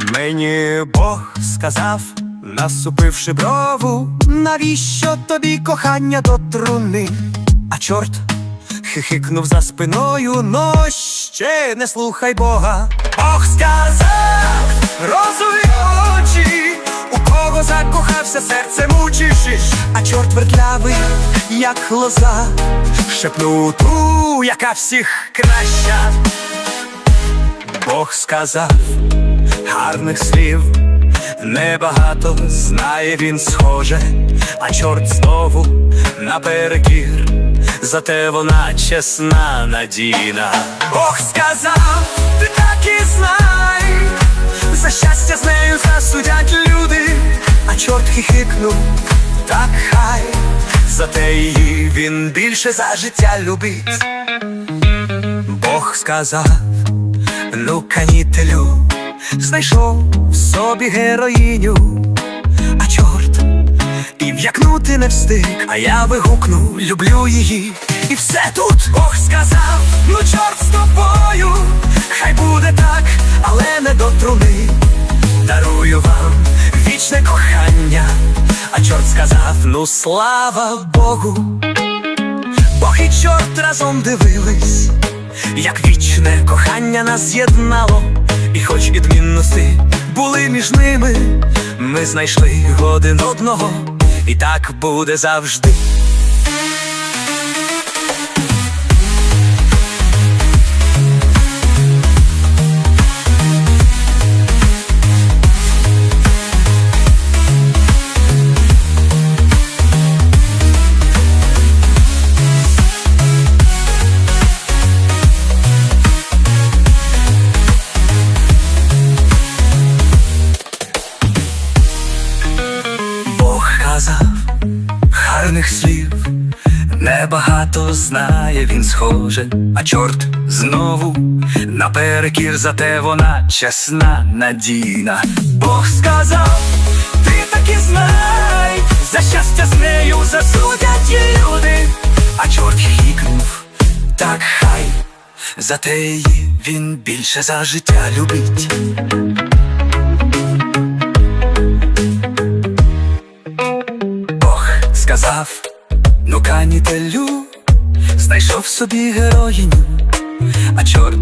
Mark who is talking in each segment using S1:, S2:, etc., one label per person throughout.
S1: Мені Бог сказав, насупивши брову, навіщо тобі кохання до труни? А чорт хихикнув за спиною, но ще не слухай Бога. Бог сказав, розові очі, у кого закохався, серце мучиш, а чорт вертлявий, як лоза, шепнув ту, яка всіх краща. Бог сказав гарних слів, небагато знає він схоже, а чорт знову наперекір, зате вона чесна надійна. Бог сказав, ти так і знай, за щастя з нею засудять люди, а чорт хихикнув, так хай, зате її він більше за життя любить. Бог сказав. Ну, канітелю, знайшов в собі героїню, а чорт, і в'якнути не встиг, а я вигукну, люблю її, і все тут Бог сказав, ну чорт з тобою, хай буде так, але не до труни. Дарую вам вічне кохання, а чорт сказав, ну слава Богу. Бог і чорт разом дивились, як вічне кохання нас з'єднало, і хоч відмінності були між ними, ми знайшли один одного, і так буде завжди. Бог казав гарних слів, небагато знає він схоже, а чорт знову наперекір, зате вона чесна, надійна. Бог сказав, ти таки знай, за щастя з нею засудять її люди, а чорт хікнув, так хай, зате її він більше за життя любить. Ну знайшов собі героїню, а чорт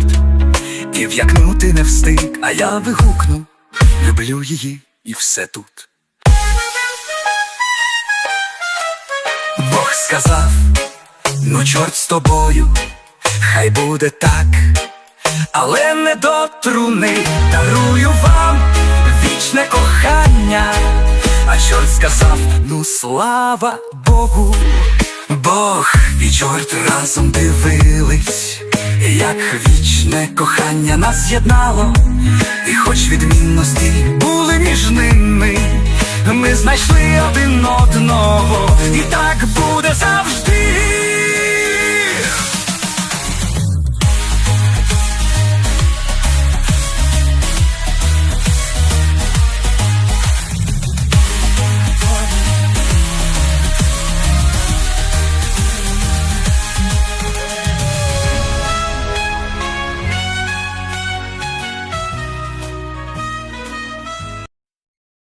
S1: і в'якнути не встиг, а я вигукну, люблю її і все тут. Бог сказав, ну чорт з тобою, хай буде так, але не до труни дарую вам вічне кохання. А чорт сказав, ну слава Богу, Бог і чорт разом дивились, як вічне кохання нас з'єднало, і хоч відмінності були між ними, ми знайшли один одного, і так